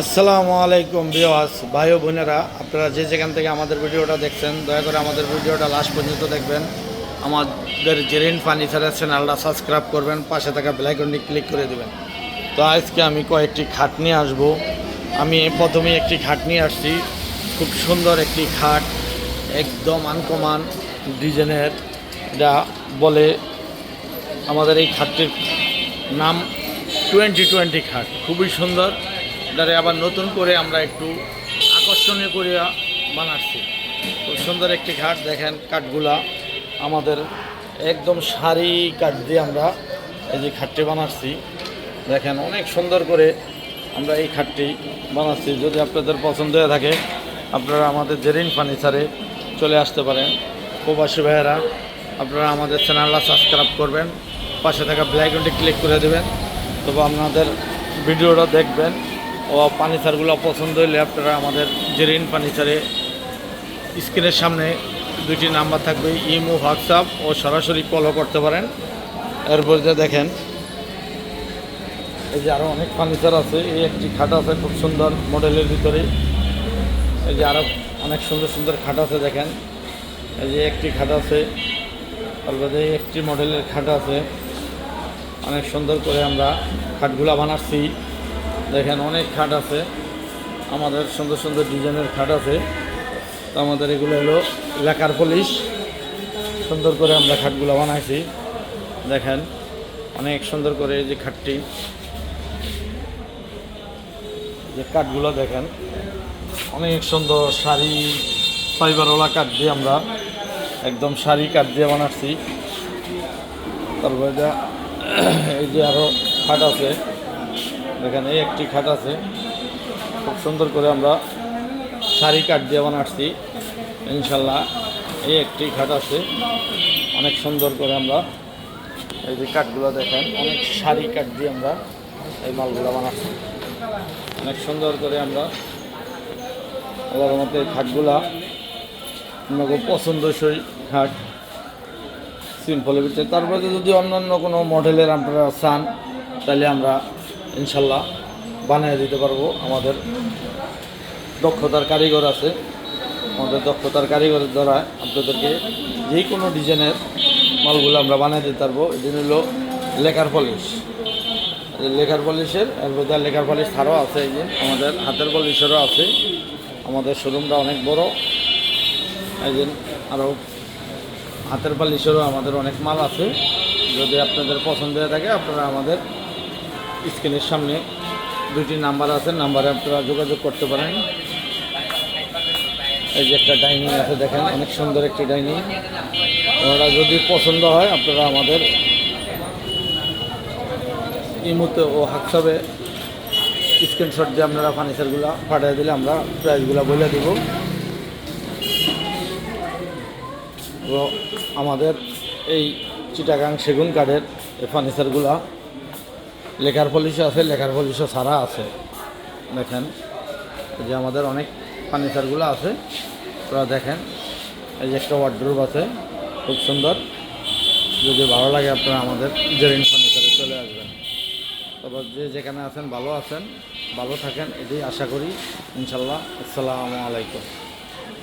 আসসালামু আলাইকুম বিওয়াস ভাই ও বোনেরা, আপনারা যে যেখান থেকে আমাদের ভিডিওটা দেখছেন, দয়া করে আমাদের ভিডিওটা লাস্ট পর্যন্ত দেখবেন। আমাদের জেরিন ফার্নিচারের চ্যানেলটা সাবস্ক্রাইব করবেন, পাশে থাকা বেলাইকনটি ক্লিক করে দেবেন। তো আজকে আমি কয়েকটি খাট নিয়ে আসব। আমি প্রথমে একটি খাট নিয়ে আসছি। খুব সুন্দর একটি খাট, একদম আনকমান ডিজাইনের। যা বলে আমাদের এই খাটটির নাম টোয়েন্টি টোয়েন্টি খাট। খুবই সুন্দর। এটারে আবার নতুন করে আমরা একটু আকর্ষণীয় করে বানাচ্ছি। খুব সুন্দর একটি ঘাট দেখেন কাঠগুলা। আমাদের একদম সারি কাঠ দিয়ে আমরা এই যে খাটটি বানাচ্ছি। দেখেন অনেক সুন্দর করে আমরা এই খাটটি বানাচ্ছি। যদি আপনাদের পছন্দ হয়ে থাকে, আপনারা আমাদের জেরিন ফার্নিচারে চলে আসতে পারেন। প্রবাসী ভাইয়েরা, আপনারা আমাদের চ্যানেলটা সাবস্ক্রাইব করবেন। পাশে থাকা ব্ল্যাকনটি ক্লিক করে দেবেন। তবে আপনাদের ভিডিওটা দেখবেন। ও ফার্নিচারগুলো পছন্দ হলে আপনারা আমাদের জেরিন ফার্নিচারে স্ক্রিনের সামনে দুটি নাম্বার থাকবে, ইমো, হোয়াটসঅ্যাপ ও সরাসরি কলও করতে পারেন। এরপর যে দেখেন, এই যে আরও অনেক ফার্নিচার আছে, এই একটি খাট আছে খুব সুন্দর মডেলের ভিতরে। এই যে আরও অনেক সুন্দর সুন্দর খাট আছে দেখেন। এই যে একটি খাট আছে তারপরে একটি মডেলের খাট আছে। অনেক সুন্দর করে আমরা খাটগুলা বানাচ্ছি। দেখেন অনেক খাট আছে। আমাদের সুন্দর সুন্দর ডিজাইনের খাট আছে। তো আমাদের এগুলো হলো লেখার পলিশ। সুন্দর করে আমরা খাটগুলো বানাইছি। দেখেন, অনেক সুন্দর করে এই যে খাটটি। যে কাঠগুলো দেখেন, অনেক সুন্দর শাড়ি ফাইবারওয়ালা কাঠ দিয়ে আমরা একদম শাড়ি কাঠ দিয়ে বানাচ্ছি। তারপরে এই যে আরও খাট আছে। এই একটি খাট আছে। খুব সুন্দর করে আমরা শাড়ি কাঠ দিয়ে বানাচ্ছি। ইনশাল্লাহ এই একটি খাট আছে। অনেক সুন্দর করে আমরা এই যে কাঠগুলো দেখেন, অনেক শাড়ি কাঠ দিয়ে আমরা এই মালগুলো বানাচ্ছি। অনেক সুন্দর করে আমরা আল্লাহর মতো এই খাটগুলা আমাকে পছন্দসই খাট। সিম্পলের ভিতরে। তারপরে যদি অন্য অন্য কোনো মডেলের আপনারা চান, তাহলে আমরা ইনশাল্লাহ বানিয়ে দিতে পারব। আমাদের দক্ষতার কারিগর আছে। আমাদের দক্ষতার কারিগরের দ্বারা আপনাদেরকে যে কোনো ডিজাইনের মালগুলো আমরা বানিয়ে দিতে পারব। এদিন হলো লেখার পলিশ। লেখার পলিশের এরপর লেখার পলিশ ছাড়াও আছে এই যে আমাদের হাতের পলিশেরও আছে। আমাদের শোরুমটা অনেক বড়। এই আরও হাতের পালিশেরও আমাদের অনেক মাল আছে। যদি আপনাদের পছন্দ হয়ে থাকে, আপনারা আমাদের স্ক্রিনের সামনে দুটি নাম্বার আছে, নাম্বারে আপনারা যোগাযোগ করতে পারেন। এই যে একটা ডাইনিং আছে দেখেন, অনেক সুন্দর একটি ডাইনিং। ওরা যদি পছন্দ হয়, আপনারা আমাদের ইমুতে ও হাকসাবে স্ক্রিনশট দিয়ে আপনারা ফার্নিচারগুলো পাঠিয়ে দিলে আমরা প্রাইসগুলো বলে দেব। আমাদের এই চিটাগাং সেগুন কাঠের এই ফার্নিচারগুলা লেখার পলিশও আছে, লেখার পলিশও ছাড়া আছে। দেখেন যে আমাদের অনেক ফার্নিচারগুলো আছে। আপনারা দেখেন, এই যে একটা ওয়ার্ড্রোব আছে, খুব সুন্দর। যদি ভালো লাগে আপনারা আমাদের জেরিন ফার্নিচারে চলে আসবেন। তারপর যে যেখানে আছেন, ভালো আছেন, ভালো থাকেন, এটাই আশা করি। ইনশাল্লাহ আসসালামু আলাইকুম।